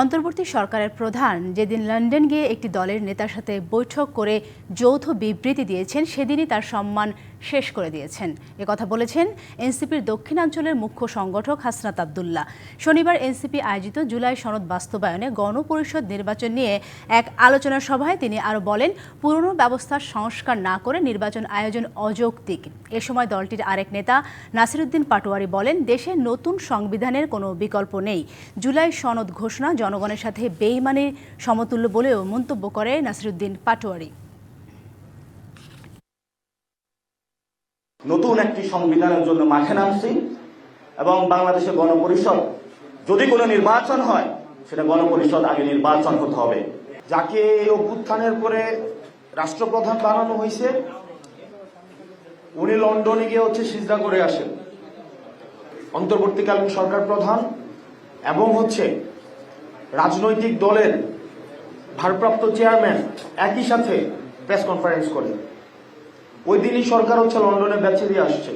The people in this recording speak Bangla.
অন্তর্বর্তী সরকারের প্রধান যেদিন লন্ডন গিয়ে একটি দলের নেতার সাথে বৈঠক করে যৌথ বিবৃতি দিয়েছেন, সেদিনই তার সম্মান শেষ করে দিয়েছেন। কথা বলেছেন এনসিপির দক্ষিণাঞ্চলের মুখ্য সংগঠক হাসনাত আবদুল্লাহ। শনিবার এনসিপি আয়োজিত জুলাই সনদ বাস্তবায়নে গণপরিষদ নির্বাচন নিয়ে এক আলোচনা সভায় তিনি আরও বলেন, পুরনো ব্যবস্থার সংস্কার না করে নির্বাচন আয়োজন অযৌক্তিক। এ সময় দলটির আরেক নেতা নাসিরুদ্দিন পাটোয়ারি বলেন, দেশে নতুন সংবিধানের কোনো বিকল্প নেই। জুলাই সনদ ঘোষণা জনগণের সাথে বেইমানির সমতুল্য বলেও মন্তব্য করে নাসিরুদ্দিন পাটোয়ারি। নতুন একটি সংবিধানের জন্য মাঠে নামছি এবং বাংলাদেশের গণপরিষদ যদি কোনো নির্বাচন হয়, সেটা গণপরিষদ আগে নির্বাচন হতে হবে। যাকে অভ্যুত্থানের পরে রাষ্ট্রপ্রধান বানানো হয়েছে, উনি লন্ডনে গিয়ে হচ্ছে সিজদা করে আসেন। অন্তর্বর্তীকালীন সরকার প্রধান এবং হচ্ছে রাজনৈতিক দলের ভারপ্রাপ্ত চেয়ারম্যান একই সাথে প্রেস কনফারেন্স করে ওই দিনই সরকার হচ্ছে লন্ডনে দিয়ে আসছে।